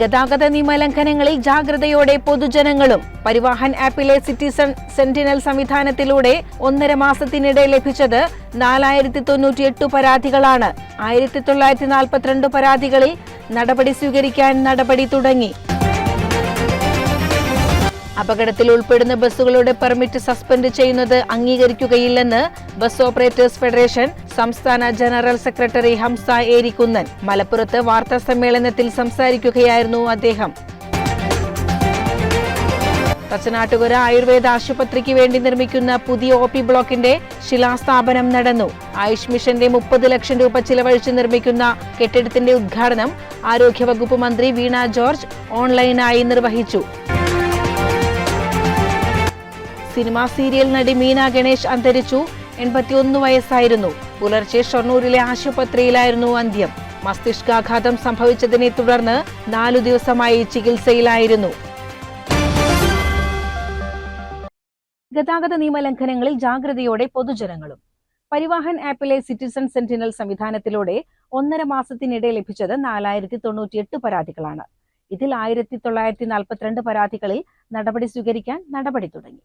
ഗതാഗത നിയമലംഘനങ്ങളിൽ ജാഗ്രതയോടെ പൊതുജനങ്ങളും പരിവാഹൻ ആപ്പിലെ സിറ്റിസൺ സെന്റിനൽ സംവിധാനത്തിലൂടെ ഒന്നര മാസത്തിനിടെ ലഭിച്ചത് നാലായിരത്തി തൊണ്ണൂറ്റിയെട്ട് പരാതികളാണ്. ആയിരത്തി തൊള്ളായിരത്തി നാൽപ്പത്തിരണ്ട് പരാതികളിൽ നടപടി സ്വീകരിക്കാൻ നടപടി തുടങ്ങി. അപകടത്തിൽ ഉൾപ്പെടുന്ന ബസ്സുകളുടെ പെർമിറ്റ് സസ്പെൻഡ് ചെയ്യുന്നത് അംഗീകരിക്കുകയില്ലെന്ന് ബസ് ഓപ്പറേറ്റേഴ്സ് ഫെഡറേഷൻ സംസ്ഥാന ജനറൽ സെക്രട്ടറി ഹംസ ഏരിക്കുന്നൻ. മലപ്പുറത്ത് വാർത്താ സമ്മേളനത്തിൽ സംസാരിക്കുകയായിരുന്നു അദ്ദേഹം. തച്ചനാട്ടുകര ആയുർവേദ ആശുപത്രിക്ക് വേണ്ടി നിർമ്മിക്കുന്ന പുതിയ ഒ പി ബ്ലോക്കിന്റെ ശിലാസ്ഥാപനം നടന്നു. ആയുഷ് മിഷന്റെ മുപ്പത് ലക്ഷം രൂപ ചിലവഴിച്ച് നിർമ്മിക്കുന്ന കെട്ടിടത്തിന്റെ ഉദ്ഘാടനം ആരോഗ്യവകുപ്പ് മന്ത്രി വീണ ജോർജ് ഓൺലൈനായി നിർവഹിച്ചു. സിനിമാ സീരിയൽ നടി മീന ഗണേഷ് അന്തരിച്ചു. എൺപത്തിയൊന്ന് വയസ്സായിരുന്നു. പുലർച്ചെ ഷൊർണൂരിലെ ആശുപത്രിയിലായിരുന്നു അന്ത്യം. മസ്തിഷ്കാഘാതം സംഭവിച്ചതിനെ തുടർന്ന് നാലു ദിവസമായി ചികിത്സയിലായിരുന്നു. ഗതാഗത നിയമലംഘനങ്ങളിൽ ജാഗ്രതയോടെ പൊതുജനങ്ങളും. പരിവാഹൻ ആപ്പിലെ സിറ്റിസൺ സെന്റിനൽ സംവിധാനത്തിലൂടെ ഒന്നര മാസത്തിനിടെ ലഭിച്ചത് നാലായിരത്തി തൊണ്ണൂറ്റിയെട്ട് പരാതികളാണ്. ഇതിൽ ആയിരത്തി തൊള്ളായിരത്തി നാൽപ്പത്തിരണ്ട് പരാതികളിൽ നടപടി സ്വീകരിക്കാൻ നടപടി തുടങ്ങി.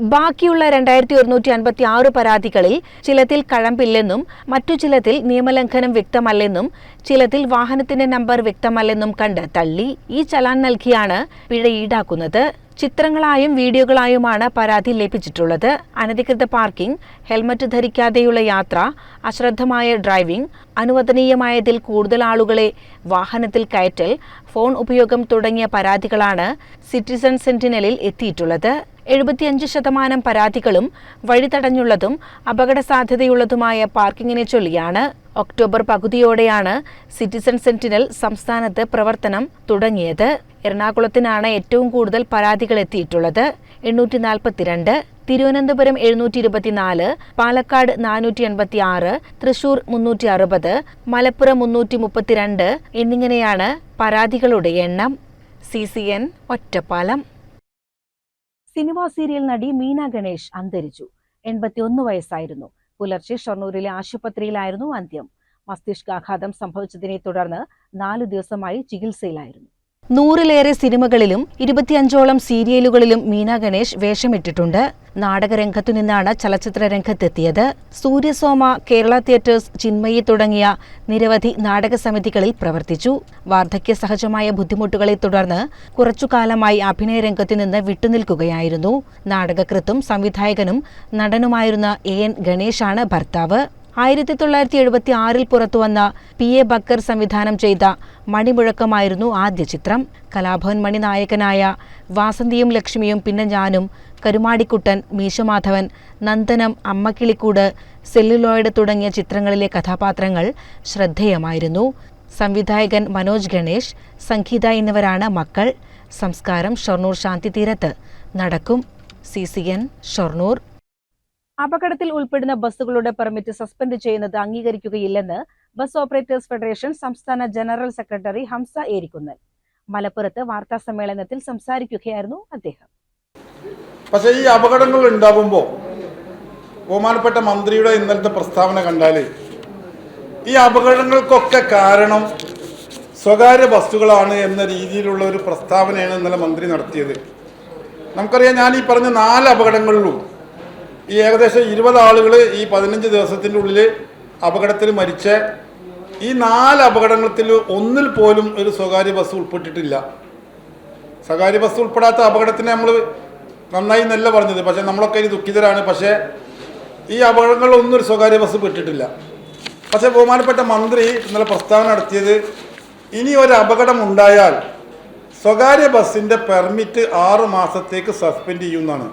ബാക്കിയുള്ള രണ്ടായിരത്തി ഒരുന്നൂറ്റി അൻപത്തി ആറ് പരാതികളിൽ ചിലത്തിൽ കഴമ്പില്ലെന്നും മറ്റു ചിലത്തിൽ നിയമലംഘനം വ്യക്തമല്ലെന്നും ചിലത്തിൽ വാഹനത്തിന്റെ നമ്പർ വ്യക്തമല്ലെന്നും കണ്ട് തള്ളി ഈ ചലാൻ നൽകിയാണ് പിഴ ഈടാക്കുന്നത്. ചിത്രങ്ങളായും വീഡിയോകളായുമാണ് പരാതി ലഭിച്ചിട്ടുള്ളത്. അനധികൃത പാർക്കിംഗ് ഹെൽമറ്റ് ധരിക്കാതെയുള്ള യാത്ര അശ്രദ്ധമായ ഡ്രൈവിംഗ് അനുവദനീയമായതിൽ കൂടുതൽ ആളുകളെ വാഹനത്തിൽ കയറ്റൽ ഫോൺ ഉപയോഗം തുടങ്ങിയ പരാതികളാണ് സിറ്റിസൺ സെന്റിനലിൽ എത്തിയിട്ടുള്ളത്. എഴുപത്തിയഞ്ച് ശതമാനം പരാതികളും വഴിതടഞ്ഞുള്ളതും അപകട സാധ്യതയുള്ളതുമായ പാർക്കിങ്ങിനെ ചൊല്ലിയാണ് ഒക്ടോബർ പകുതിയോടെയാണ് സിറ്റിസൺ സെന്റിനൽ സംസ്ഥാനത്ത് പ്രവർത്തനം തുടങ്ങിയത്. എറണാകുളത്തിനാണ് ഏറ്റവും കൂടുതൽ പരാതികൾ എത്തിയിട്ടുള്ളത്. എണ്ണൂറ്റി നാൽപ്പത്തിരണ്ട് തിരുവനന്തപുരം എഴുന്നൂറ്റി ഇരുപത്തിനാല് പാലക്കാട് നാനൂറ്റി എൺപത്തി ആറ് തൃശൂർ മുന്നൂറ്റി അറുപത് മലപ്പുറം മുന്നൂറ്റി മുപ്പത്തിരണ്ട് എന്നിങ്ങനെയാണ് പരാതികളുടെ എണ്ണം. C C N Ottapalam. Cinema serial നടി മീന ഗണേഷ് അന്തരിച്ചു. എൺപത്തിയൊന്ന് വയസ്സായിരുന്നു. പുലർച്ചെ ഷൊർണൂരിലെ ആശുപത്രിയിലായിരുന്നു അന്ത്യം. മസ്തിഷ്കാഘാതം സംഭവിച്ചതിനെ തുടർന്ന് നാലു ദിവസമായി ചികിത്സയിലായിരുന്നു. നൂറിലേറെ സിനിമകളിലും ഇരുപത്തിയഞ്ചോളം സീരിയലുകളിലും മീന ഗണേഷ് വേഷമിട്ടിട്ടുണ്ട്. നാടകരംഗത്തു നിന്നാണ് ചലച്ചിത്ര രംഗത്തെത്തിയത് സൂര്യസോമ കേരള തിയേറ്റേഴ്സ് ചിന്മയി തുടങ്ങിയ നിരവധി നാടക സമിതികളിൽ പ്രവർത്തിച്ചു. വാർദ്ധക്യ സഹജമായ ബുദ്ധിമുട്ടുകളെ തുടർന്ന് കുറച്ചുകാലമായി അഭിനയ രംഗത്തു നിന്ന് വിട്ടുനിൽക്കുകയായിരുന്നു. നാടകകൃത്തും സംവിധായകനും നടനുമായിരുന്ന എ എൻ ഗണേഷാണ് ഭർത്താവ്. ആയിരത്തി തൊള്ളായിരത്തി എഴുപത്തി ആറിൽ പുറത്തുവന്ന പി എ ബക്കർ സംവിധാനം ചെയ്ത മണിമുഴക്കമായിരുന്നു ആദ്യ ചിത്രം. കലാഭവൻ മണി നായകനായ വാസന്തിയും ലക്ഷ്മിയും പിന്നെ ഞാനും കരുമാടിക്കുട്ടൻ മീശമാധവൻ നന്ദനം അമ്മക്കിളിക്കൂട് സെല്ലുലോയിഡ് തുടങ്ങിയ ചിത്രങ്ങളിലെ കഥാപാത്രങ്ങൾ ശ്രദ്ധേയമായിരുന്നു. സംവിധായകൻ മനോജ് ഗണേഷ് സംഗീത എന്നിവരാണ് മക്കൾ. സംസ്കാരം ഷൊർണൂർ ശാന്തിതീരത്ത്. നടക്കും സി സി എൻ ഷൊർണൂർ. അപകടത്തിൽ ഉൾപ്പെടുന്ന ബസ്സുകളുടെ പെർമിറ്റ് സസ്പെൻഡ് ചെയ്യുന്നത് അംഗീകരിക്കുകയില്ലെന്ന് ബസ് ഓപ്പറേറ്റേഴ്സ് ഫെഡറേഷൻ സംസ്ഥാന ജനറൽ സെക്രട്ടറി ഹംസ ഏരിക്കുന്നൽ. മലപ്പുറത്ത് വാർത്താ സമ്മേളനത്തിൽ സംസാരിക്കുകയായിരുന്നു അദ്ദേഹം. പക്ഷേ ഈ അപകടങ്ങൾ ഉണ്ടാകുമ്പോൾ ബഹുമാനപ്പെട്ട മന്ത്രിയുടെ ഇന്നലത്തെ പ്രസ്താവന കണ്ടാൽ ഈ അപകടങ്ങൾക്കൊക്കെ കാരണം സ്വകാര്യ ബസ്സുകളാണ് എന്ന രീതിയിലുള്ള ഒരു പ്രസ്താവനയാണ് ഇന്നലെ മന്ത്രി നടത്തിയത്. നമുക്കറിയാം ഞാൻ ഈ പറഞ്ഞ നാല് അപകടങ്ങളിലും ഈ ഏകദേശം ഇരുപത് ആളുകൾ ഈ പതിനഞ്ച് ദിവസത്തിന്റെ ഉള്ളിൽ അപകടത്തിൽ മരിച്ച ഈ നാല് അപകടങ്ങളിൽ ഒന്നിൽ പോലും ഒരു സ്വകാര്യ ബസ് ഉൾപ്പെട്ടിട്ടില്ല. സ്വകാര്യ ബസ് ഉൾപ്പെടാത്ത അപകടത്തിന് നമ്മൾ നന്നായി നല്ല പറഞ്ഞത്. പക്ഷേ നമ്മളൊക്കെ ഇനി ദുഃഖിതരാണ്. പക്ഷേ ഈ അപകടങ്ങളിലൊന്നും ഒരു സ്വകാര്യ ബസ് പെട്ടിട്ടില്ല. പക്ഷേ ബഹുമാനപ്പെട്ട മന്ത്രി ഇന്നലെ പ്രസ്താവന നടത്തിയത് ഇനി ഒരു അപകടം ഉണ്ടായാൽ സ്വകാര്യ ബസ്സിന്റെ പെർമിറ്റ് ആറ് മാസത്തേക്ക് സസ്പെൻഡ് ചെയ്യുന്നതാണ്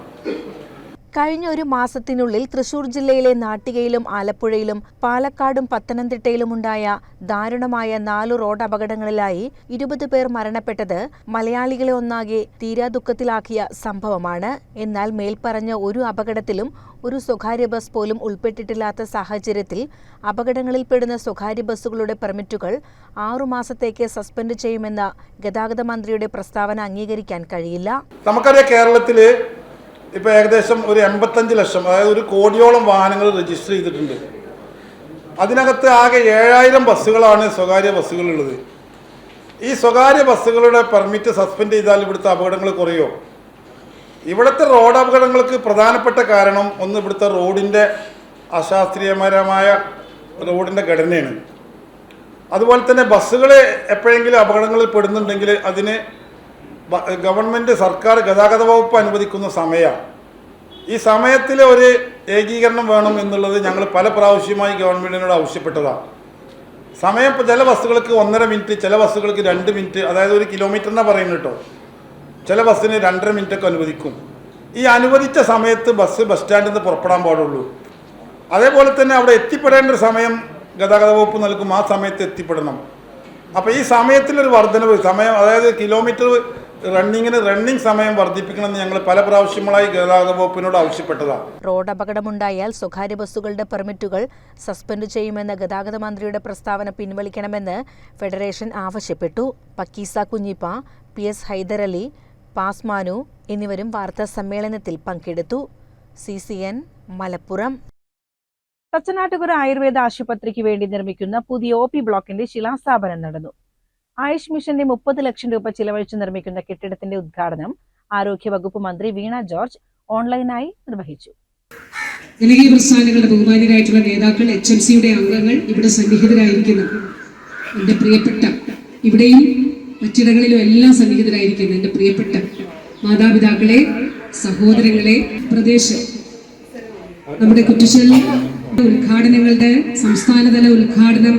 കഴിഞ്ഞ ഒരു മാസത്തിനുള്ളിൽ തൃശൂർ ജില്ലയിലെ നാട്ടികയിലും ആലപ്പുഴയിലും പാലക്കാടും പത്തനംതിട്ടയിലുമുണ്ടായ ദാരുണമായ നാലു റോഡ് അപകടങ്ങളിലായി ഇരുപത് പേർ മരണപ്പെട്ടത് മലയാളികളെ ഒന്നാകെ തീരാ ദുഃഖത്തിലാക്കിയ സംഭവമാണ്. എന്നാൽ മേൽപ്പറഞ്ഞ ഒരു അപകടത്തിലും ഒരു സ്വകാര്യ ബസ് പോലും ഉൾപ്പെട്ടിട്ടില്ലാത്ത സാഹചര്യത്തിൽ അപകടങ്ങളിൽപ്പെടുന്ന സ്വകാര്യ ബസ്സുകളുടെ പെർമിറ്റുകൾ ആറുമാസത്തേക്ക് സസ്പെൻഡ് ചെയ്യുമെന്ന ഗതാഗത മന്ത്രിയുടെ പ്രസ്താവന അംഗീകരിക്കാൻ കഴിയില്ല. നമുക്കറിയാം കേരളത്തിൽ ഇപ്പോൾ ഏകദേശം ഒരു എൺപത്തഞ്ച് ലക്ഷം അതായത് ഒരു കോടിയോളം വാഹനങ്ങൾ രജിസ്റ്റർ ചെയ്തിട്ടുണ്ട്. അതിനകത്ത് ആകെ ഏഴായിരം ബസ്സുകളാണ് സ്വകാര്യ ബസ്സുകളുള്ളത് ഈ സ്വകാര്യ ബസ്സുകളുടെ പെർമിറ്റ് സസ്പെൻഡ് ചെയ്താൽ ഇവിടുത്തെ അപകടങ്ങൾ കുറയോ? ഇവിടുത്തെ റോഡ് അപകടങ്ങൾക്ക് പ്രധാനപ്പെട്ട കാരണം ഒന്ന് ഇവിടുത്തെ റോഡിന്റെ അശാസ്ത്രീയപരമായ റോഡിന്റെ ഘടനയാണ്. അതുപോലെ തന്നെ ബസ്സുകൾ എപ്പോഴെങ്കിലും അപകടങ്ങളിൽ പെടുന്നുണ്ടെങ്കിൽ അതിന് ഗവൺമെന്റ് സർക്കാർ ഗതാഗത വകുപ്പ് അനുവദിക്കുന്ന സമയമാണ് ഈ സമയത്തിൽ ഒരു ഏകീകരണം വേണം എന്നുള്ളത് ഞങ്ങൾ പല പ്രാവശ്യമായി ഗവൺമെന്റിനോട് ആവശ്യപ്പെട്ടതാണ്. സമയം ചില ബസ്സുകൾക്ക് ഒന്നര മിനിറ്റ് ചില ബസ്സുകൾക്ക് രണ്ട് മിനിറ്റ് അതായത് ഒരു കിലോമീറ്ററിനെ പറയുന്നത് കേട്ടോ. ചില ബസ്സിന് രണ്ടര മിനിറ്റൊക്കെ അനുവദിക്കും. ഈ അനുവദിച്ച സമയത്ത് ബസ് ബസ് സ്റ്റാൻഡിൽ നിന്ന് പുറപ്പെടാൻ പാടുള്ളൂ. അതേപോലെ തന്നെ അവിടെ എത്തിപ്പെടേണ്ട ഒരു സമയം ഗതാഗത വകുപ്പ് നൽകും. ആ സമയത്ത് എത്തിപ്പെടണം. അപ്പോൾ ഈ സമയത്തിലൊരു വർധനവ് സമയം അതായത് കിലോമീറ്റർ റണ്ണിങ്ങിന് റണ്ണിംഗ് സമയം വർദ്ധിപ്പിക്കണമെന്ന് ഞങ്ങൾ പല പ്രാവശ്യങ്ങളായി ഗതാഗത വകുപ്പിനോട് ആവശ്യപ്പെട്ടതാണ് റോഡ് അപകടമുണ്ടായാൽ സ്വകാര്യ ബസ്സുകളുടെ പെർമിറ്റുകൾ സസ്പെൻഡ് ചെയ്യുമെന്ന ഗതാഗത മന്ത്രിയുടെ പ്രസ്താവന പിൻവലിക്കണമെന്ന് ഫെഡറേഷൻ ആവശ്യപ്പെട്ടു. പക്കീസ കുഞ്ഞിപ്പ പി എസ് ഹൈദരലി പാസ്മാനു എന്നിവരും വാർത്താ സമ്മേളനത്തിൽ പങ്കെടുത്തു. C C N Malappuram. Thachanattukara Ayurveda ആശുപത്രിക്ക് വേണ്ടി നിർമ്മിക്കുന്ന പുതിയ ഒ പി ബ്ലോക്കിന്റെ ശിലാസ്ഥാപനം നടന്നു. ആയുഷ് മിഷന്റെ മുപ്പത് ലക്ഷം രൂപ ചിലവഴിച്ച് നിർമ്മിക്കുന്ന കെട്ടിടത്തിന്റെ ഉദ്ഘാടനം ആരോഗ്യ വകുപ്പ് മന്ത്രി വീണ ജോർജ് ഓൺലൈനായി നിർവഹിച്ചു. ജനകീയ പ്രസ്ഥാനങ്ങളുടെ ബഹുമാന്യരായിട്ടുള്ള നേതാക്കൾ എച്ച് എം സിയുടെ അംഗങ്ങൾ ഇവിടെ സന്നിഹിതരായിരിക്കുന്നു. എന്റെ പ്രിയപ്പെട്ട ഇവിടെയും മറ്റിടങ്ങളിലും എല്ലാം സന്നിഹിതരായിരിക്കുന്നു എന്റെ പ്രിയപ്പെട്ട മാതാപിതാക്കളെ സഹോദരങ്ങളെ പ്രദേശം നമ്മുടെ കുറ്റിച്ചൽ ഉദ്ഘാടനങ്ങളുടെ സംസ്ഥാനതല ഉദ്ഘാടനം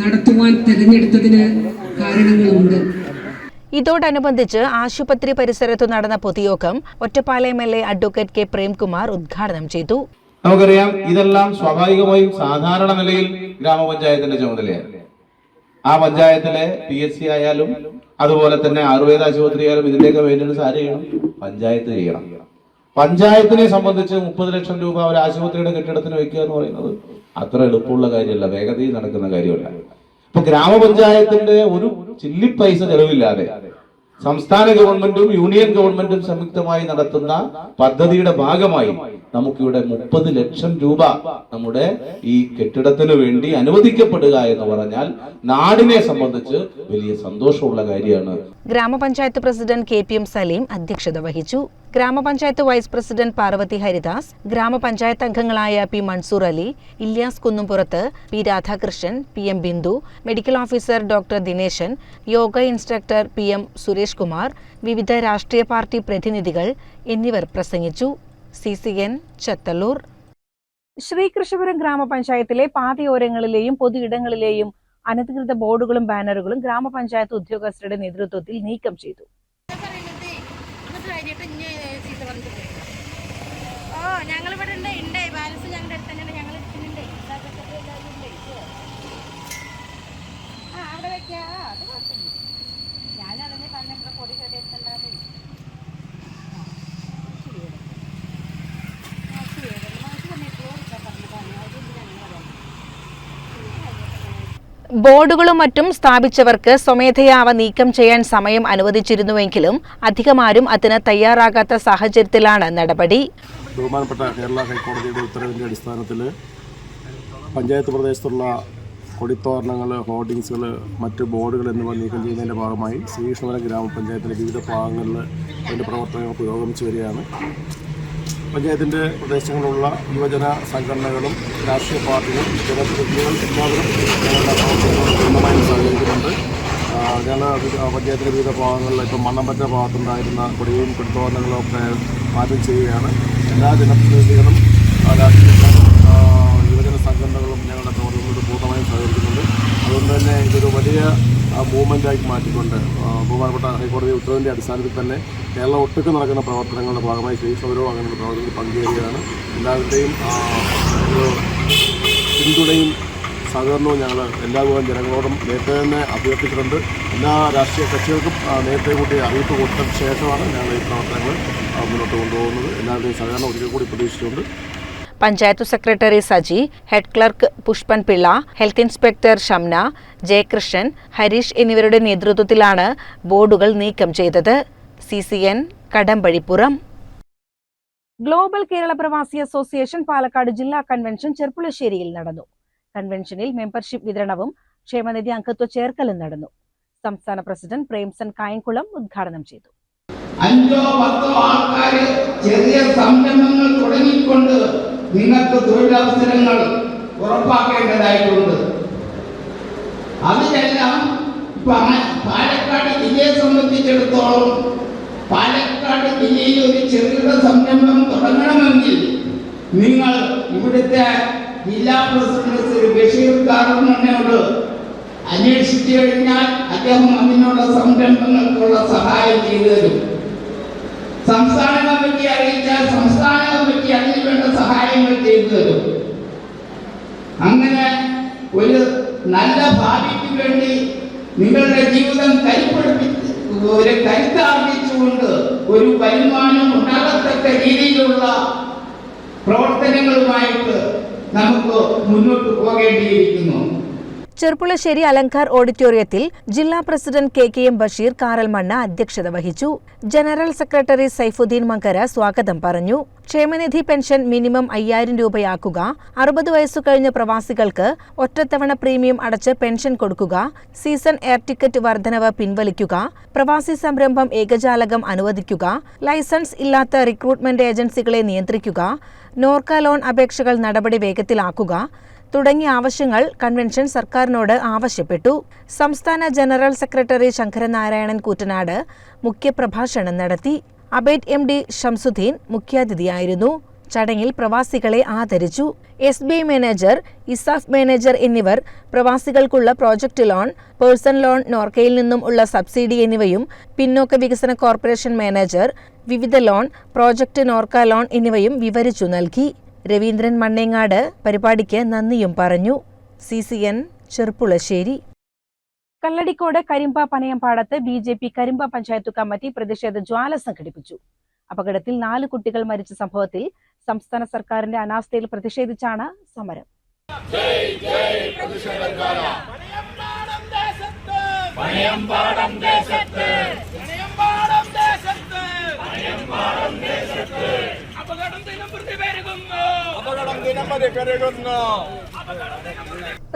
നടത്തുവാൻ തെരഞ്ഞെടുത്തതിന് കാരണങ്ങളുണ്ട് ഇതോടനുബന്ധിച്ച് ആശുപത്രി പരിസരത്തു നടന്ന പൊതുയോഗം Ottapalam L A advocate K Premkumar ഉദ്ഘാടനം ചെയ്തു. നമുക്കറിയാം ഇതെല്ലാം സ്വാഭാവികമായും സാധാരണ നിലയിൽ ഗ്രാമപഞ്ചായത്തിന്റെ ചുമതലയാണ്. ആ പഞ്ചായത്തിലെ പി എസ് സി ആയാലും അതുപോലെ തന്നെ ആയുർവേദ ആശുപത്രി ആയാലും ഇതിന്റെയൊക്കെ മെയിന്റനൻസ് ആര് ചെയ്യണം? പഞ്ചായത്ത് ചെയ്യണം. പഞ്ചായത്തിനെ സംബന്ധിച്ച് മുപ്പത് ലക്ഷം രൂപ ഒരു ആശുപത്രിയുടെ കെട്ടിടത്തിന് വെക്കുക എന്ന് പറയുന്നത് അത്ര എളുപ്പമുള്ള കാര്യമല്ല. വേഗതയിൽ നടക്കുന്ന കാര്യമല്ല. ഗ്രാമപഞ്ചായത്തിന്റെ ഒരു ചില്ലി പൈസ ചെലവില്ലാതെ സംസ്ഥാന ഗവൺമെന്റും യൂണിയൻ ഗവൺമെന്റും സംയുക്തമായി നടത്തുന്ന പദ്ധതിയുടെ ഭാഗമായി നമുക്കിവിടെ മുപ്പത് ലക്ഷം രൂപ നമ്മുടെ ഈ കെട്ടിടത്തിന് വേണ്ടി അനുവദിക്കപ്പെടുക എന്ന് പറഞ്ഞാൽ നാടിനെ സംബന്ധിച്ച് വലിയ സന്തോഷമുള്ള കാര്യമാണ്. Gramapanchayat president K P M Saleem അധ്യക്ഷത വഹിച്ചു. ഗ്രാമപഞ്ചായത്ത് വൈസ് പ്രസിഡന്റ് പാർവതി ഹരിദാസ് ഗ്രാമപഞ്ചായത്ത് അംഗങ്ങളായ P Mansoor Ali Ilyas Kunnumpurath P Radhakrishnan P M Bindu medical officer doctor Dineshan yoga instructor P M Suresh Kumar വിവിധ രാഷ്ട്രീയ പാർട്ടി പ്രതിനിധികൾ എന്നിവർ പ്രസംഗിച്ചു. C C N Chathallur. Sreekrishnapuram ഗ്രാമപഞ്ചായത്തിലെ പാതയോരങ്ങളിലെയും പൊതു ഇടങ്ങളിലെയും അനധികൃത ബോർഡുകളും ബാനറുകളും ഗ്രാമപഞ്ചായത്ത് ഉദ്യോഗസ്ഥരുടെ നേതൃത്വത്തിൽ നീക്കം ചെയ്തു. ഞങ്ങളിവിടെ ഉണ്ട് ഉണ്ട്. ബാലൻസ് ഞങ്ങളുടെ അടുത്ത് തന്നെയാണ് ഞങ്ങൾ എടുക്കുന്നുണ്ട്. ആ അവിടെ വെക്കാ അത് കുഴപ്പമില്ല ഞാനതിനെ പറഞ്ഞ ഇവിടെ പൊടി കെട്ടിയിട്ടുണ്ടാകും ബോർഡുകളും മറ്റും സ്ഥാപിച്ചവർക്ക് സ്വമേധയാ അവ നീക്കം ചെയ്യാൻ സമയം അനുവദിച്ചിരുന്നുവെങ്കിലും അധികമാരും അതിന് തയ്യാറാകാത്ത സാഹചര്യത്തിലാണ് നടപടി. ബഹുമാനപ്പെട്ട കേരള ഹൈക്കോടതിയുടെ ഉത്തരവിന്റെ അടിസ്ഥാനത്തിൽ പഞ്ചായത്ത് പ്രദേശത്തുള്ള കൊടിത്തോരണങ്ങൾ ഹോർഡിങ്സുകൾ മറ്റ് ബോർഡുകൾ എന്നിവ നീക്കം ചെയ്യുന്നതിന്റെ ഭാഗമായി ശ്രീകൃഷ്ണപുരം ഗ്രാമപഞ്ചായത്തിലെ വിവിധ ഭാഗങ്ങളിൽ അതിന്റെ പ്രവർത്തനങ്ങൾ പുരോഗമിച്ചു വരികയാണ് പഞ്ചായത്തിന്റെ പ്രദേശങ്ങളിലുള്ള യുവജന സംഘടനകളും രാഷ്ട്രീയ പാർട്ടികളും ജനപ്രതിനിധികൾ എല്ലാവരും ഞങ്ങളുടെ പൂർണമായും സഹകരിക്കുന്നുണ്ട്. ഞങ്ങൾ വിവിധ പഞ്ചായത്തിലെ വിവിധ ഭാഗങ്ങളിൽ ഇപ്പം മണ്ണമ്പറ്റ ഭാഗത്തുണ്ടായിരുന്ന കൊടിയും കുടുംബങ്ങളും ഒക്കെ മാറ്റം ചെയ്യുകയാണ്. എല്ലാ ജനപ്രതിനിധികളും രാഷ്ട്രീയ യുവജന സംഘടനകളും ഞങ്ങളുടെ പ്രവർത്തനങ്ങളോട് പൂർണമായും സഹകരിക്കുന്നുണ്ട്. അതുകൊണ്ട് തന്നെ ഇതൊരു വലിയ ആ, മൂവ്മെന്റാക്കി മാറ്റിക്കൊണ്ട് ബഹുമാനപ്പെട്ട ഹൈക്കോടതി ഉത്തരവിന്റെ അടിസ്ഥാനത്തിൽ തന്നെ കേരളം ഒട്ടുക്ക് നടക്കുന്ന പ്രവർത്തനങ്ങളുടെ ഭാഗമായി ശ്രീ സൗരവ് അങ്ങനെയുള്ള പ്രവർത്തനത്തിൽ പങ്കുചേരുകയാണ്. എല്ലാവരുടെയും പിന്തുണയും സഹകരണവും ഞങ്ങൾ എല്ലാ വിഭാഗം ജനങ്ങളോടും നേരത്തെ തന്നെ അഭ്യർത്ഥിച്ചിട്ടുണ്ട്. എല്ലാ രാഷ്ട്രീയ കക്ഷികൾക്കും നേരത്തെ കൂട്ടി അറിയിപ്പ് കൊടുത്തതിന് ശേഷമാണ് ഞങ്ങൾ ഈ പ്രവർത്തനങ്ങൾ മുന്നോട്ട് കൊണ്ടുപോകുന്നത്. എല്ലാവരുടെയും സഹകരണം ഒരിക്കൽ കൂടി പ്രതീക്ഷിച്ചുകൊണ്ട് panchayat secretary Saji head clerk Pushpan Pillai health inspector Shamna Jayakrishnan Harish എന്നിവരുടെ നേതൃത്വത്തിലാണ് ബോർഡുകൾ നീക്കം ചെയ്തത്. C C N Kadampazhipuram. Global Kerala Pravasi association Palakkad ജില്ലാ കൺവെൻഷൻ ചെർപ്പുളശ്ശേരിയിൽ നടന്നു. കൺവെൻഷനിൽ മെമ്പർഷിപ്പ് വിതരണവും ക്ഷേമനിധി അംഗത്വ ചേർക്കലും നടന്നു. സംസ്ഥാന പ്രസിഡന്റ് പ്രേംസൻ കായംകുളം ഉദ്ഘാടനം ചെയ്തു. അഞ്ചോ പത്തോ ആൾക്കാര് ചെറിയ സംരംഭങ്ങൾ തുടങ്ങിക്കൊണ്ട് നിങ്ങൾക്ക് തൊഴിലവസരങ്ങൾ ഉറപ്പാക്കേണ്ടതായിട്ടുണ്ട്. അതിനെല്ലാം പാലക്കാട് ജില്ലയെ സംബന്ധിച്ചിടത്തോളം പാലക്കാട് ജില്ലയിൽ ഒരു ചെറുകിട സംരംഭം തുടങ്ങണമെങ്കിൽ നിങ്ങൾ ഇവിടുത്തെ ജില്ലാ പ്രസിഡന്റ് ശ്രീ ബഷീർ കാരണോട് അന്വേഷിച്ചു കഴിഞ്ഞാൽ അദ്ദേഹം അതിനുള്ള സംരംഭങ്ങൾക്കുള്ള സഹായം ചെയ്തു തരും. സംസ്ഥാന കമ്മിറ്റി അറിയിച്ചാൽ സംസ്ഥാന കമ്മിറ്റി അതിന് വേണ്ട സഹായങ്ങൾ ചെയ്തു തരും. അങ്ങനെ ഒരു നല്ല ഭാവിക്ക് വേണ്ടി നിങ്ങളുടെ ജീവിതം കൈപ്പിടിപ്പിച്ച് ഒരു കരുത്താർജിച്ചുകൊണ്ട് ഒരു വരുമാനം ഉണ്ടാകത്തക്ക രീതിയിലുള്ള പ്രവർത്തനങ്ങളുമായിട്ട് നമുക്ക് മുന്നോട്ട് പോകേണ്ടിയിരിക്കുന്നു. ചെർപ്പുളശ്ശേരി അലങ്കാർ ഓഡിറ്റോറിയത്തിൽ ജില്ലാ president K K M Basheer Karalmanna അധ്യക്ഷത വഹിച്ചു. ജനറൽ സെക്രട്ടറി സൈഫുദ്ദീൻ മങ്കര സ്വാഗതം പറഞ്ഞു. ക്ഷേമനിധി പെൻഷൻ മിനിമം അയ്യായിരം രൂപയാക്കുക. അറുപത് വയസ്സു കഴിഞ്ഞ പ്രവാസികൾക്ക് ഒറ്റത്തവണ പ്രീമിയം അടച്ച് പെൻഷൻ കൊടുക്കുക. സീസൺ എയർ ടിക്കറ്റ് വർധനവ് പിൻവലിക്കുക. പ്രവാസി സംരംഭം ഏകജാലകം അനുവദിക്കുക. ലൈസൻസ് ഇല്ലാത്ത റിക്രൂട്ട്മെന്റ് ഏജൻസികളെ നിയന്ത്രിക്കുക. നോർക്ക ലോൺ അപേക്ഷകൾ നടപടി വേഗത്തിലാക്കുക. തുടങ്ങിയ ആവശ്യങ്ങൾ കൺവെൻഷൻ സർക്കാരിനോട് ആവശ്യപ്പെട്ടു. സംസ്ഥാന ജനറൽ സെക്രട്ടറി ശങ്കരനാരായണൻ കൂറ്റനാട് മുഖ്യപ്രഭാഷണം നടത്തി. അബേറ്റ് എം ഡി ഷംസുദ്ദീൻ മുഖ്യാതിഥിയായിരുന്നു. ചടങ്ങിൽ പ്രവാസികളെ ആദരിച്ചു. S B I manager ESAF manager എന്നിവർ പ്രവാസികൾക്കുള്ള പ്രോജക്റ്റ് ലോൺ പേഴ്സൺ ലോൺ നോർക്കയിൽ നിന്നും ഉള്ള സബ്സിഡി എന്നിവയും പിന്നോക്ക വികസന കോർപ്പറേഷൻ മാനേജർ വിവിധ ലോൺ പ്രോജക്റ്റ് നോർക്ക ലോൺ എന്നിവയും വിവരിച്ചു നൽകി. രവീന്ദ്രൻ മണ്ണേങ്ങാട് പരിപാടിക്ക് നന്ദിയും പറഞ്ഞു. C C N Cherpulassery. Kalladikode Karimba പനയംപാടത്ത് B J P Karimba panchayat committee പ്രതിഷേധ ജ്വാല സംഘടിപ്പിച്ചു. അപകടത്തിൽ നാല് കുട്ടികൾ മരിച്ച സംഭവത്തിൽ സംസ്ഥാന സർക്കാരിന്റെ അനാസ്ഥയിൽ പ്രതിഷേധിച്ചാണ് സമരം.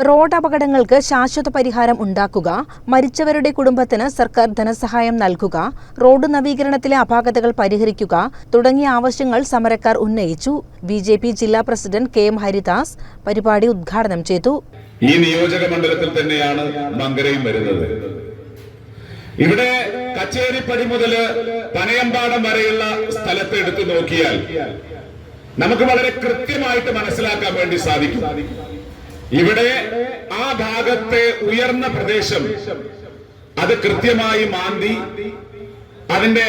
റോഡ് അപകടങ്ങൾക്ക് ശാശ്വത പരിഹാരം ഉണ്ടാക്കുക മരിച്ചവരുടെ കുടുംബത്തിന് സർക്കാർ ധനസഹായം നൽകുക റോഡ് നവീകരണത്തിലെ അപാകതകൾ പരിഹരിക്കുക തുടങ്ങിയ ആവശ്യങ്ങൾ സമരക്കാർ ഉന്നയിച്ചു. ബി ജെ പി ജില്ലാ പ്രസിഡന്റ് കെ എം ഹരിദാസ് പരിപാടി ഉദ്ഘാടനം ചെയ്തു. ഈ നിയോജക മണ്ഡലത്തിൽ തന്നെയാണ് മങ്കരയും വരുന്നത്. ഇവിടെ കച്ചേരിപ്പടി മുതൽ പനയമ്പാടം വരെയുള്ള സ്ഥലത്ത് എടുത്തു നോക്കിയാൽ നമുക്ക് വളരെ കൃത്യമായിട്ട് മനസ്സിലാക്കാൻ വേണ്ടി സാധിക്കും. ഇവിടെ ആ ഭാഗത്തെ ഉയർന്ന പ്രദേശം അത് കൃത്യമായി മാന്തി അതിന്റെ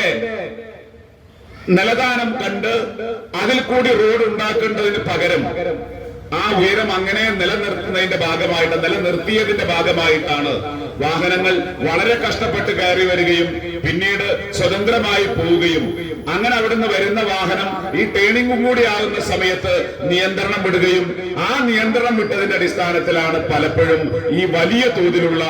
നിലദാനം കണ്ട് അതിൽ കൂടി റോഡ് ഉണ്ടാക്കേണ്ടതിന് പകരം ആ ഉയരം അങ്ങനെ നിലനിർത്തുന്നതിന്റെ ഭാഗമായിട്ട് നിലനിർത്തിയതിന്റെ ഭാഗമായിട്ടാണ് വാഹനങ്ങൾ വളരെ കഷ്ടപ്പെട്ട് കയറി വരികയും പിന്നീട് സ്വതന്ത്രമായി പോവുകയും അങ്ങനെ അവിടുന്ന് വരുന്ന വാഹനം ഈ ടേണിംഗും കൂടി ആകുന്ന സമയത്ത് നിയന്ത്രണം വിടുകയും ആ നിയന്ത്രണം വിട്ടതിന്റെ അടിസ്ഥാനത്തിലാണ് പലപ്പോഴും ഈ വലിയ തോതിലുള്ള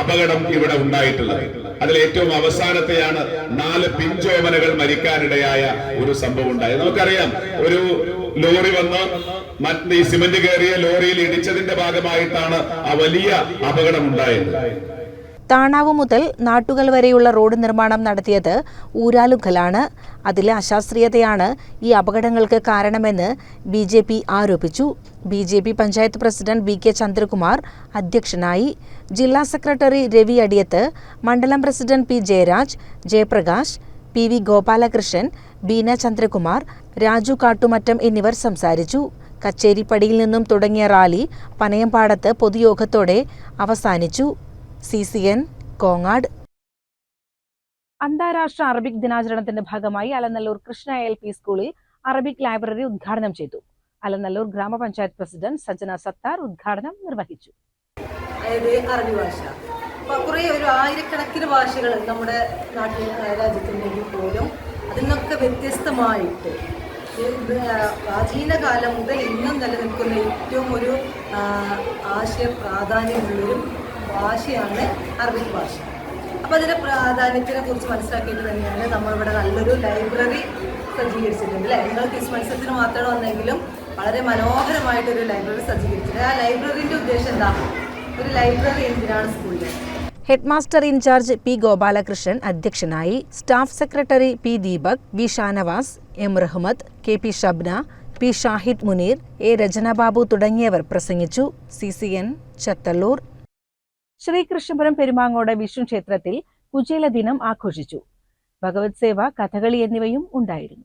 അപകടം ഇവിടെ ഉണ്ടായിട്ടുള്ളത്. അതിൽ ഏറ്റവും അവസാനത്തെയാണ് നാല് പിഞ്ചോമനകൾ മരിക്കാനിടയായ ഒരു സംഭവം ഉണ്ടായത്. നമുക്കറിയാം ഒരു ലോറി വന്ന് മറ്റ് ഈ സിമന്റ് കയറിയ ലോറിയിൽ ഇടിച്ചതിന്റെ ഭാഗമായിട്ടാണ് ആ വലിയ അപകടം ഉണ്ടായത്. താണാവ് മുതൽ നാട്ടുകൾ വരെയുള്ള റോഡ് നിർമ്മാണം നടത്തിയത് ഊരാലുങ്കലാണ്. അതിലെ അശാസ്ത്രീയതയാണ് ഈ അപകടങ്ങൾക്ക് കാരണമെന്ന് ബി ജെ പി ആരോപിച്ചു. B J P panchayat president B K Chandrakumar അധ്യക്ഷനായി. ജില്ലാ സെക്രട്ടറി രവി അടിയത്ത് മണ്ഡലം president P Jayaraj Jayaprakash P V Gopalakrishnan Beena Chandrakumar Raju Kattumattam എന്നിവർ സംസാരിച്ചു. കച്ചേരിപ്പടിയിൽ നിന്നും തുടങ്ങിയ റാലി പനയംപാടത്ത് പൊതുയോഗത്തോടെ അവസാനിച്ചു. C C N Kongad. അന്താരാഷ്ട്ര അറബിക് ദിനാചരണത്തിന്റെ ഭാഗമായി അലനല്ലൂർ കൃഷ്ണ എൽ പി സ്കൂളിൽ അറബിക് ലൈബ്രറി ഉദ്ഘാടനം ചെയ്തു. അലനല്ലൂർ ഗ്രാമപഞ്ചായത്ത് പ്രസിഡന്റ് സജ്ജന സത്താർ ഉദ്ഘാടനം നിർവഹിച്ചു. അറബി ഭാഷ. കുറേ ഒരു ആയിരക്കണക്കിന് ഭാഷകൾ നമ്മുടെ നാട്ടിൽ രാജ്യത്തുണ്ടെങ്കിൽ പോലും അതിൽ നിന്നൊക്കെ വ്യത്യസ്തമായിട്ട് പ്രാചീന കാലം മുതൽ ഇന്നും നിലനിൽക്കുന്ന ഏറ്റവും ഒരു ആശയ പ്രാധാന്യമുള്ളൊരു ഭാഷയാണ് അറബിക് ഭാഷ. അപ്പോൾ അതിന്റെ പ്രാധാന്യത്തിനെ കുറിച്ച് മനസ്സിലാക്കിയിട്ട് തന്നെയാണ് നമ്മളിവിടെ നല്ലൊരു ലൈബ്രറി സജ്ജീകരിച്ചിട്ടുണ്ട് അല്ലേ? നിങ്ങൾ ക്വിസ് മത്സരത്തിന് മാത്രമേ വന്നെങ്കിലും വളരെ മനോഹരമായിട്ടൊരു ലൈബ്രറി സജ്ജീകരിച്ചിട്ടുണ്ട്. ആ ലൈബ്രറിന്റെ ഉദ്ദേശം എന്താ? ഒരു ലൈബ്രറി എന്തിനാണ് സ്കൂളിൽ ഹെഡ്മാസ്റ്റർ ഇൻചാർജ് പി ഗോപാലകൃഷ്ണൻ അധ്യക്ഷനായി staff secretary P Deepak B Shanavas M Rahmath K P Shabna P Shahid Munir A Rachanababu തുടങ്ങിയവർ പ്രസംഗിച്ചു. C C N Chathallur Sreekrishnapuram Perumangode Vishnu ക്ഷേത്രത്തിൽ കുചേല ദിനം ആഘോഷിച്ചു. ഭഗവത് സേവ കഥകളി എന്നിവയും ഉണ്ടായിരുന്നു.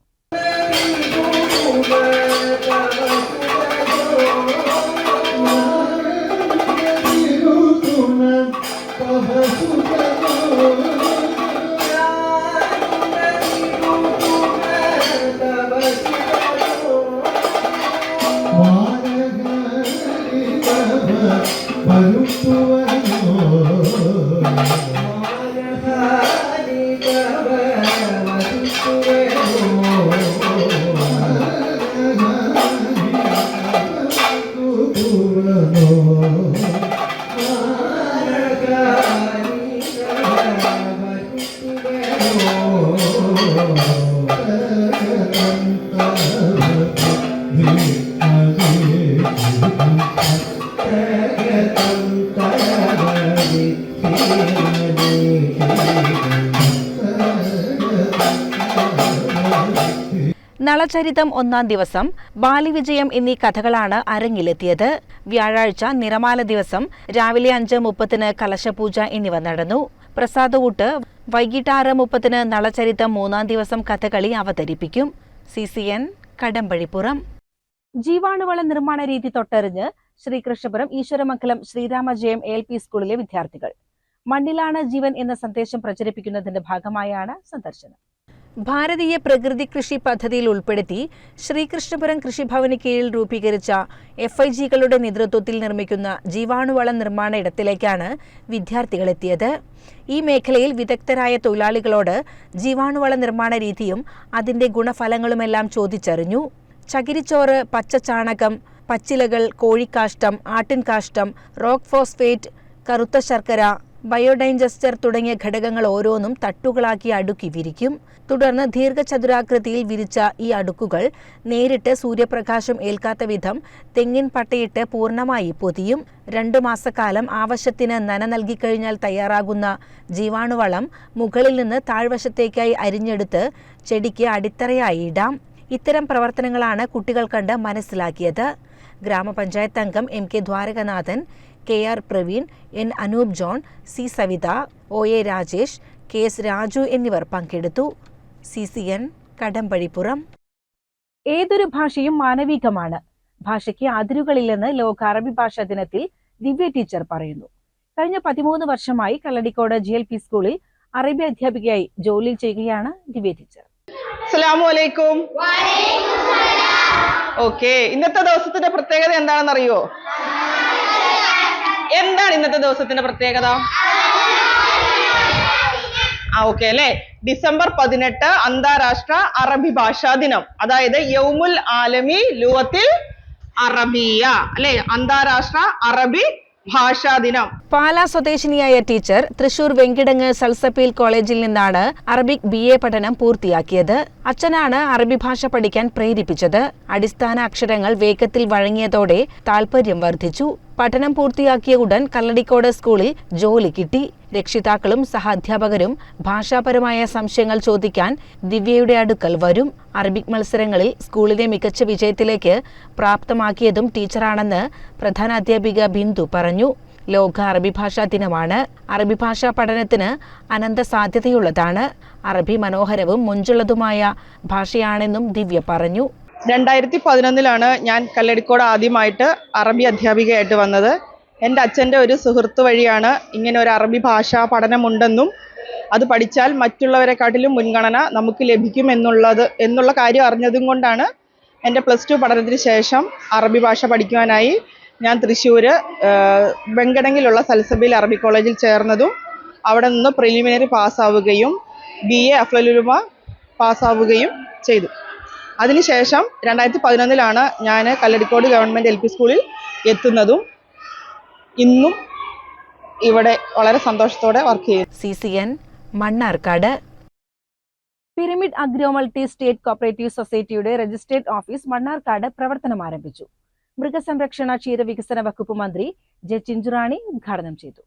നളചരിതം ഒന്നാം ദിവസം ബാലിവിജയം എന്നീ കഥകളാണ് അരങ്ങിലെത്തിയത്. വ്യാഴാഴ്ച നിറമാല ദിവസം രാവിലെ അഞ്ച് മുപ്പത്തിന് കലശപൂജ എന്നിവ നടന്നു. പ്രസാദകൂട്ട് വൈകിട്ട് ആറ് മുപ്പത്തിന് നളചരിതം മൂന്നാം ദിവസം കഥകളി അവതരിപ്പിക്കും. C C N Kadambazhipuram. ജീവാണുവള നിർമ്മാണ രീതി തൊട്ടറിഞ്ഞ് ശ്രീകൃഷ്ണപുരം ഈശ്വരമംഗലം ശ്രീരാമജയം എൽ പി സ്കൂളിലെ വിദ്യാർത്ഥികൾ. മണ്ണിലാണ് ജീവൻ എന്ന സന്ദേശം പ്രചരിപ്പിക്കുന്നതിന്റെ ഭാഗമായാണ് സന്ദർശനം. ഭാരതീയ പ്രകൃതി കൃഷി പദ്ധതിയിൽ ഉൾപ്പെടുത്തി ശ്രീകൃഷ്ണപുരം കൃഷിഭവന് കീഴിൽ രൂപീകരിച്ച എഫ് ഐ ജികളുടെ നേതൃത്വത്തിൽ നിർമ്മിക്കുന്ന ജീവാണുവള നിർമ്മാണ ഇടത്തിലേക്കാണ് വിദ്യാർത്ഥികൾ എത്തിയത് ഈ മേഖലയിൽ വിദഗ്ധരായ തൊഴിലാളികളോട് ജീവാണുവള നിർമ്മാണ രീതിയും അതിന്റെ ഗുണഫലങ്ങളുമെല്ലാം ചോദിച്ചറിഞ്ഞു. ചകിരിച്ചോറ് പച്ചചാണകം പച്ചിലകൾ കോഴിക്കാഷ്ടം ആട്ടിൻകാഷ്ടം റോക്ക് ഫോസ്ഫേറ്റ് കറുത്ത ശർക്കര ബയോഡൈജസ്റ്റർ തുടങ്ങിയ ഘടകങ്ങൾ ഓരോന്നും തട്ടുകളാക്കി അടുക്കി വിരിക്കും. തുടർന്ന് ദീർഘചതുരാകൃതിയിൽ വിരിച്ച ഈ അടുക്കുകൾ നേരിട്ട് സൂര്യപ്രകാശം ഏൽക്കാത്ത വിധം തെങ്ങിൻ പട്ടയിട്ട് പൂർണമായി പൊതിയും. രണ്ടു മാസക്കാലം ആവശ്യത്തിന് നന നൽകിക്കഴിഞ്ഞാൽ തയ്യാറാകുന്ന ജീവാണുവളം മുകളിൽ നിന്ന് താഴ്വശത്തേക്കായി അരിഞ്ഞെടുത്ത് ചെടിക്ക് അടിത്തറയായി ഇടാം. ഇത്തരം പ്രവർത്തനങ്ങളാണ് കുട്ടികൾ കണ്ട് മനസ്സിലാക്കിയത്. ഗ്രാമപഞ്ചായത്ത് അംഗം M K Dwarakanathan K R Praveen N Anoop John C Savitha O A Rajesh K S Raju എന്നിവർ പങ്കെടുത്തു. C C N Kadambazhipuram. ഏതൊരു ഭാഷയും മാനവികമാണ്. ഭാഷയ്ക്ക് അതിരുകളില്ലെന്ന് ലോക അറബി ഭാഷാ ദിനത്തിൽ ദിവ്യ ടീച്ചർ പറയുന്നു. കഴിഞ്ഞ പതിമൂന്ന് വർഷമായി കല്ലടിക്കോട് ജി എൽ പി സ്കൂളിൽ അറബി അധ്യാപികയായി ജോലി ചെയ്യുകയാണ് ദിവ്യ ടീച്ചർ. അസ്സലാമു അലൈക്കും. ഓക്കെ ഇന്നത്തെ ദിവസത്തിന്റെ പ്രത്യേകത എന്താണെന്ന് അറിയോ എന്താണ് ഇന്നത്തെ ദിവസത്തിന്റെ പ്രത്യേകത? ആ ഓക്കെ അല്ലെ? ഡിസംബർ പതിനെട്ട് അന്താരാഷ്ട്ര അറബി ഭാഷാ ദിനം. അതായത് യൗമുൽ ആലമി ലുവത്തിൽ അറബിയ അല്ലെ? അന്താരാഷ്ട്ര അറബി ഭാഷാ ദിനം. പാലാ സ്വദേശിനിയായ ടീച്ചർ തൃശൂർ വെങ്കിടങ്ങ് സൽസപ്പീൽ കോളേജിൽ നിന്നാണ് അറബിക് ബി എ പഠനം പൂർത്തിയാക്കിയത്. അച്ഛനാണ് അറബി ഭാഷ പഠിക്കാൻ പ്രേരിപ്പിച്ചത്. അടിസ്ഥാന അക്ഷരങ്ങൾ വേഗത്തിൽ വഴങ്ങിയതോടെ താല്പര്യം വർദ്ധിച്ചു. പഠനം പൂർത്തിയാക്കിയ ഉടൻ കല്ലടിക്കോട് സ്കൂളിൽ ജോലി കിട്ടി. രക്ഷിതാക്കളും സഹാധ്യാപകരും ഭാഷാപരമായ സംശയങ്ങൾ ചോദിക്കാൻ ദിവ്യയുടെ അടുക്കൽ വരും. അറബിക് മത്സരങ്ങളിൽ സ്കൂളിനെ മികച്ച വിജയത്തിലേക്ക് പ്രാപ്തമാക്കിയതും ടീച്ചറാണെന്ന് പ്രധാനാധ്യാപിക ബിന്ദു പറഞ്ഞു. ലോക അറബി ഭാഷാ ദിനമാണ്. അറബി ഭാഷാ പഠനത്തിന് അനന്ത സാധ്യതയുള്ളതാണ്. അറബി മനോഹരവും മുഞ്ചുള്ളതുമായ ഭാഷയാണെന്നും ദിവ്യ പറഞ്ഞു. രണ്ടായിരത്തി പതിനൊന്നിലാണ് ഞാൻ കല്ലടിക്കോട് ആദ്യമായിട്ട് അറബി അധ്യാപികയായിട്ട് വന്നത്. എന്റെ അച്ഛന്റെ ഒരു സുഹൃത്ത് വഴിയാണ് ഇങ്ങനെ ഒരു അറബി ഭാഷാ പഠനമുണ്ടെന്നും അത് പഠിച്ചാൽ മറ്റുള്ളവരെക്കാട്ടിലും മുൻഗണന നമുക്ക് ലഭിക്കും എന്നുള്ളത് എന്നുള്ള കാര്യം അറിഞ്ഞതും കൊണ്ടാണ് എന്റെ പ്ലസ് ടു പഠനത്തിന് ശേഷം അറബി ഭാഷ പഠിക്കുവാനായി ഞാൻ തൃശ്ശൂർ വെങ്കടങ്ങിലുള്ള സൽസബിൽ അറബി കോളേജിൽ ചേർന്നതും അവിടെ നിന്ന് പ്രിലിമിനറി പാസ്സാവുകയും ബി എ അഫ്ലലുലുമ പാസ്സാവുകയും ചെയ്തു. അതിനുശേഷം രണ്ടായിരത്തി പതിനൊന്നിലാണ് ഞാൻ കല്ലടിക്കോട് ഗവൺമെന്റ് എൽ പി സ്കൂളിൽ എത്തുന്നതും ഇന്നും ഇവിടെ വളരെ സന്തോഷത്തോടെ വർക്ക് ചെയ്യുന്നു. C C N Mannarkkad. Pyramid Agro Multi State Cooperative സൊസൈറ്റിയുടെ രജിസ്ട്രേഡ് ഓഫീസ് മണ്ണാർക്കാട് പ്രവർത്തനം ആരംഭിച്ചു. മൃഗസംരക്ഷണ ക്ഷീരവികസന വകുപ്പ് മന്ത്രി ജെ ചിഞ്ചുറാണി ഉദ്ഘാടനം ചെയ്തു.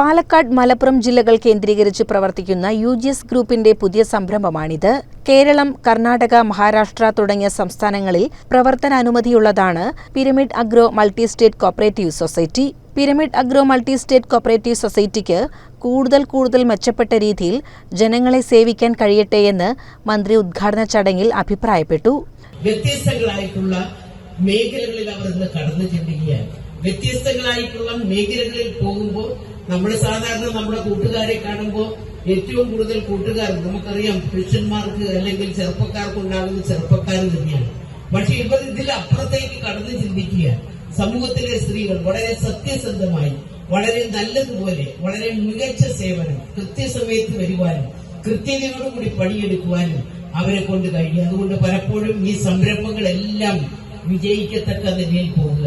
പാലക്കാട് മലപ്പുറം ജില്ലകൾ കേന്ദ്രീകരിച്ച് പ്രവർത്തിക്കുന്ന യു ജി എസ് ഗ്രൂപ്പിന്റെ പുതിയ സംരംഭമാണിത്. കേരളം കർണാടക മഹാരാഷ്ട്ര തുടങ്ങിയ സംസ്ഥാനങ്ങളിൽ പ്രവർത്തനാനുമതിയുള്ളതാണ് Pyramid Agro Multi State Cooperative Society. Pyramid Agro Multi State Cooperative സൊസൈറ്റിക്ക് കൂടുതൽ കൂടുതൽ മെച്ചപ്പെട്ട രീതിയിൽ ജനങ്ങളെ സേവിക്കാൻ കഴിയട്ടെ എന്ന് മന്ത്രി ഉദ്ഘാടന ചടങ്ങിൽ അഭിപ്രായപ്പെട്ടു. വ്യത്യസ്തങ്ങളായിട്ടുള്ള മേഖലകളിൽ അവർ ഇന്ന് കടന്നു ചെല്ലുകയാണ്. വ്യത്യസ്തങ്ങളായിട്ടുള്ള മേഖലകളിൽ പോകുമ്പോൾ നമ്മൾ സാധാരണ നമ്മുടെ കൂട്ടുകാരെ കാണുമ്പോൾ ഏറ്റവും കൂടുതൽ കൂട്ടുകാർ നമുക്കറിയാം പുരുഷന്മാർക്ക് അല്ലെങ്കിൽ ചെറുപ്പക്കാർക്ക് ഉണ്ടാകുന്ന ചെറുപ്പക്കാർ തന്നെയാണ്. പക്ഷെ ഇവർ ഇതിൽ അപ്പുറത്തേക്ക് കടന്നു ചിന്തിക്കുക. സമൂഹത്തിലെ സ്ത്രീകൾ വളരെ സത്യസന്ധമായി വളരെ നല്ലതുപോലെ വളരെ മികച്ച സേവനം കൃത്യസമയത്ത് വരുവാനും കൃത്യതയോടുകൂടി പണിയെടുക്കുവാനും അവരെ കൊണ്ട് കഴിയും. അതുകൊണ്ട് പലപ്പോഴും ഈ സംരംഭങ്ങളെല്ലാം വിജയിക്കത്തക്ക നിലയിൽ പോകുക.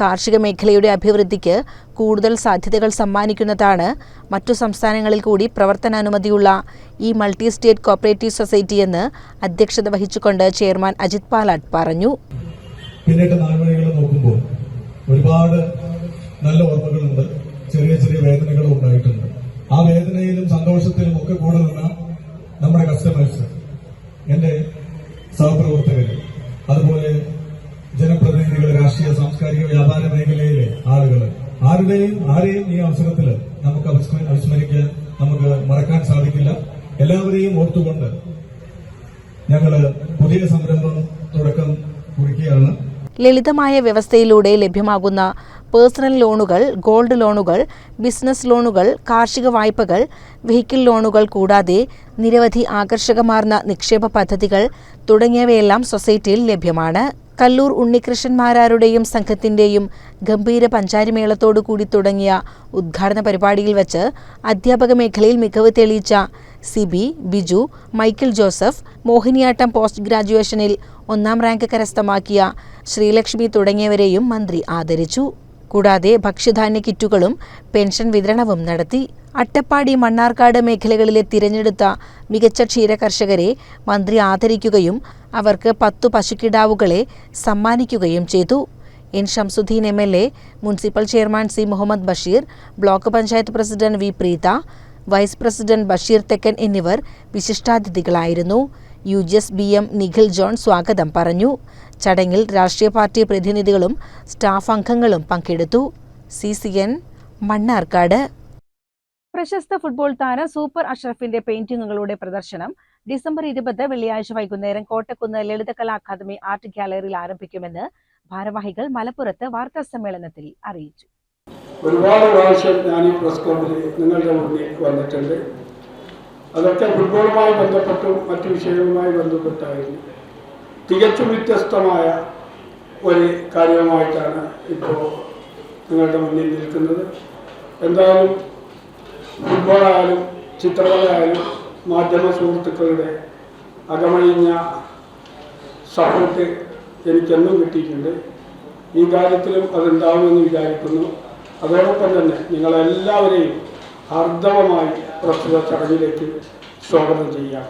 കാർഷിക മേഖലയുടെ അഭിവൃദ്ധിക്ക് കൂടുതൽ സാധ്യതകൾ സമ്മാനിക്കുന്നതാണ് മറ്റു സംസ്ഥാനങ്ങളിൽ കൂടി പ്രവർത്തനാനുമതിയുള്ള ഈ മൾട്ടി സ്റ്റേറ്റ് കോപ്പറേറ്റീവ് സൊസൈറ്റി എന്ന് അധ്യക്ഷത വഹിച്ചുകൊണ്ട് ചെയർമാൻ അജിത് പാലാട്ട് പറഞ്ഞു. പിന്നിട്ട് നാൾവഴികൾ നോക്കുമ്പോൾ ഒരുപാട് നല്ല ഓർമ്മകളുണ്ട്. ചെറിയ ചെറിയ വേദനകളും ഉണ്ടായിട്ടുണ്ട്. ആ വേദനയിലും സന്തോഷത്തിലും ഒക്കെ കൂടെ നിന്ന നമ്മുടെ കസ്റ്റമേഴ്സ് എന്റെ സഹപ്രവർത്തകർ അതുപോലെ ജനപ്രതിനിധികൾ രാഷ്ട്രീയ സാംസ്കാരിക വ്യാപാര മേഖലയിലെ ആളുകൾ ആരുടെയും ആരെയും ഈ അവസരത്തിൽ നമുക്ക് അനുസ്മരിക്കാൻ നമുക്ക് മറക്കാൻ സാധിക്കില്ല. എല്ലാവരെയും ഓർത്തുകൊണ്ട് ഞങ്ങൾ പുതിയ സംരംഭം തുടക്കം കുറിക്കുകയാണ്. ലളിതമായ വ്യവസ്ഥയിലൂടെ ലഭ്യമാകുന്ന പേഴ്സണൽ ലോണുകൾ ഗോൾഡ് ലോണുകൾ ബിസിനസ് ലോണുകൾ കാർഷിക വായ്പകൾ വെഹിക്കിൾ ലോണുകൾ കൂടാതെ നിരവധി ആകർഷകമാർന്ന നിക്ഷേപ പദ്ധതികൾ തുടങ്ങിയവയെല്ലാം സൊസൈറ്റിയിൽ ലഭ്യമാണ്. കല്ലൂർ ഉണ്ണികൃഷ്ണന്മാരാരുടെയും സംഘത്തിന്റെയും ഗംഭീര പഞ്ചാരിമേളത്തോടു കൂടി തുടങ്ങിയ ഉദ്ഘാടന പരിപാടിയിൽ വച്ച് അധ്യാപക മേഖലയിൽ മികവ് തെളിയിച്ച Sibi Biju Michael Joseph Mohiniyattam post ഗ്രാജുവേഷനിൽ ഒന്നാം റാങ്ക് കരസ്ഥമാക്കിയ ശ്രീലക്ഷ്മി തുടങ്ങിയവരെയും മന്ത്രി ആദരിച്ചു. കൂടാതെ ഭക്ഷ്യധാന്യ കിറ്റുകളും പെൻഷൻ വിതരണവും നടത്തി. അട്ടപ്പാടി മണ്ണാർക്കാട് മേഖലകളിലെ തിരഞ്ഞെടുത്ത മികച്ച ക്ഷീരകർഷകരെ മന്ത്രി ആദരിക്കുകയും അവർക്ക് പത്തു പശുക്കിടാവുകളെ സമ്മാനിക്കുകയും ചെയ്തു. N Shamsuddin M L A municipal chairman C Muhammad Basheer block panchayat president V Preetha vice president Basheer Thekkan എന്നിവർ വിശിഷ്ടാതിഥികളായിരുന്നു. U G S B M Nikhil John സ്വാഗതം പറഞ്ഞു. ചടങ്ങിൽ രാഷ്ട്രീയ പാർട്ടി പ്രതിനിധികളും സ്റ്റാഫ് അംഗങ്ങളും പങ്കെടുത്തു. C C N Mannarkkad. പ്രശസ്ത football താരം സൂപ്പർ അഷ്റഫിന്റെ പെയിന്റിങ്ങുകളുടെ പ്രദർശനം ഡിസംബർ ഇരുപത് വെള്ളിയാഴ്ച വൈകുന്നേരം കോട്ടക്കുന്ന് ലളിതകലാ അക്കാദമി ആർട്ട് ഗാലറിയിൽ ആരംഭിക്കുമെന്ന് ഭാരവാഹികൾ മലപ്പുറത്ത് വാർത്താ സമ്മേളനത്തിൽ അറിയിച്ചു. ഒരുപാട് പ്രാവശ്യം ഞാൻ ഈ പ്രസ് ക്ലബിൽ നിങ്ങളുടെ മുന്നിൽ വന്നിട്ടുണ്ട്. അതൊക്കെ ഫുട്ബോളുമായി ബന്ധപ്പെട്ടും മറ്റു വിഷയങ്ങളുമായി ബന്ധപ്പെട്ടായിരുന്നു. തികച്ചും വ്യത്യസ്തമായ ഒരു കാര്യവുമായിട്ടാണ് ഇപ്പോൾ നിങ്ങളുടെ മുന്നിൽ നിൽക്കുന്നത്. എന്തായാലും ഫുട്ബോളായാലും ചിത്രകലയായാലും മാധ്യമ സുഹൃത്തുക്കളുടെ അകമഴിഞ്ഞ സപ്പോർട്ട് എനിക്കെന്നും കിട്ടിയിട്ടുണ്ട്. ഈ കാര്യത്തിലും അതുണ്ടാവുമെന്ന് വിചാരിക്കുന്നു. അതോടൊപ്പം തന്നെ നിങ്ങളെല്ലാവരെയും ഹാർദവമായി പ്രസ്തുത ചടങ്ങിലേക്ക് സ്വാഗതം ചെയ്യാം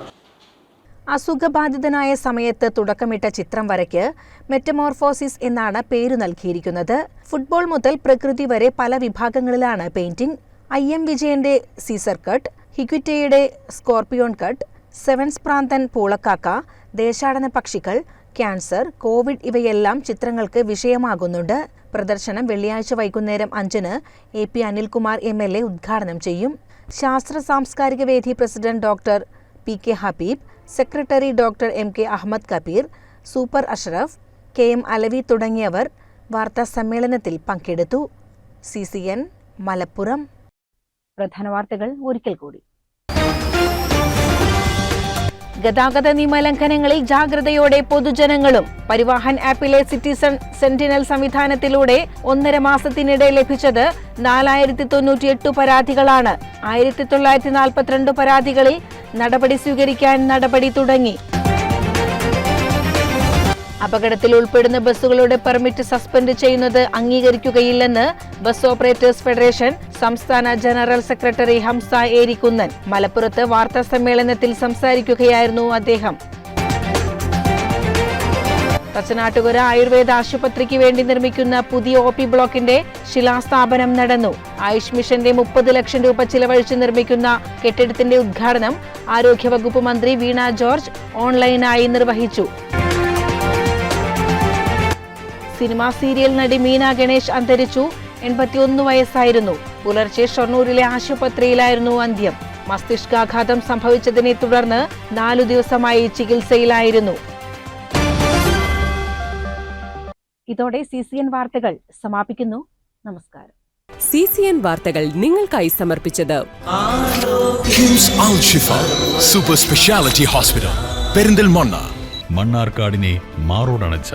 അസുഖബാധിതനായ സമയത്ത് തുടക്കമിട്ട ചിത്രം വരയ്ക്ക് മെറ്റമോർഫോസിസ് എന്നാണ് പേരു നൽകിയിരിക്കുന്നത്. ഫുട്ബോൾ മുതൽ പ്രകൃതി വരെ പല വിഭാഗങ്ങളിലാണ് പെയിന്റിംഗ്. ഐ എം വിജയന്റെ സീസർ കട്ട് ഹിക്വിറ്റയുടെ സ്കോർപിയോൺ കട്ട് സെവൻസ് പ്രാന്തൻ പൂളക്കാക്ക ദേശാടന പക്ഷികൾ ക്യാൻസർ കോവിഡ് ഇവയെല്ലാം ചിത്രങ്ങൾക്ക് വിഷയമാകുന്നുണ്ട്. പ്രദർശനം വെള്ളിയാഴ്ച വൈകുന്നേരം അഞ്ചിന് A P Anilkumar M L A ഉദ്ഘാടനം ചെയ്യും. ശാസ്ത്ര സാംസ്കാരിക വേദി president doctor P K Habeeb secretary doctor M K Ahammed Kabeer super Ashraf K M Alavi തുടങ്ങിയവർ വാർത്താ സമ്മേളനത്തിൽ പങ്കെടുത്തു. C C N Malappuram. പ്രധാന വാർത്തകൾ ഒരിക്കൽ കൂടി. ഗതാഗത നിയമലംഘനങ്ങളിൽ ജാഗ്രതയോടെ പൊതുജനങ്ങളും പരിവാഹൻ ആപ്പിലെ സിറ്റിസൺ സെന്റിനൽ സംവിധാനത്തിലൂടെ ഒന്നര മാസത്തിനിടെ ലഭിച്ചത് നാലായിരത്തി തൊണ്ണൂറ്റിയെട്ട് പരാതികളാണ്. ആയിരത്തി തൊള്ളായിരത്തി നാൽപ്പത്തിരണ്ട് പരാതികളിൽ നടപടി സ്വീകരിക്കാൻ നടപടി തുടങ്ങി. അപകടത്തിൽ ഉൾപ്പെടുന്ന ബസ്സുകളുടെ പെർമിറ്റ് സസ്പെൻഡ് ചെയ്യുന്നത് അംഗീകരിക്കുകയില്ലെന്ന് ബസ് ഓപ്പറേറ്റേഴ്സ് ഫെഡറേഷൻ സംസ്ഥാന ജനറൽ സെക്രട്ടറി ഹംസ ഏരിക്കുന്നൻ. മലപ്പുറത്ത് വാർത്താ സമ്മേളനത്തിൽ സംസാരിക്കുകയായിരുന്നു അദ്ദേഹം. തച്ചനാട്ടുകര ആയുർവേദ ആശുപത്രിക്ക് വേണ്ടി നിർമ്മിക്കുന്ന പുതിയ ഒ പി ബ്ലോക്കിന്റെ ശിലാസ്ഥാപനം നടന്നു. ആയുഷ് മിഷന്റെ മുപ്പത് ലക്ഷം രൂപ ചിലവഴിച്ച് നിർമ്മിക്കുന്ന കെട്ടിടത്തിന്റെ ഉദ്ഘാടനം ആരോഗ്യവകുപ്പ് മന്ത്രി വീണ ജോർജ് ഓൺലൈനായി നിർവഹിച്ചു. സിനിമാ സീരിയൽ നടി മീന ഗണേഷ് അന്തരിച്ചു. എൺപത്തിയൊന്ന് വയസ്സായിരുന്നു. പുലർച്ചെ ഷൊർണൂരിലെ ആശുപത്രിയിലായിരുന്നു അന്ത്യം. മസ്തിഷ്കാഘാതം സംഭവിച്ചതിനെ തുടർന്ന് നാലു ദിവസമായി ചികിത്സയിലായിരുന്നു. ഇതോടെ സി സി എൻ വാർത്തകൾ സമാപിക്കുന്നു. നമസ്കാരം. സി സി എൻ വാർത്തകൾ നിങ്ങൾക്കായി സമർപ്പിച്ചത് super speciality hospital Super Speciality Hospital, Perinthalmanna മണ്ണാർക്കാടിനെ മാറോടണച്ച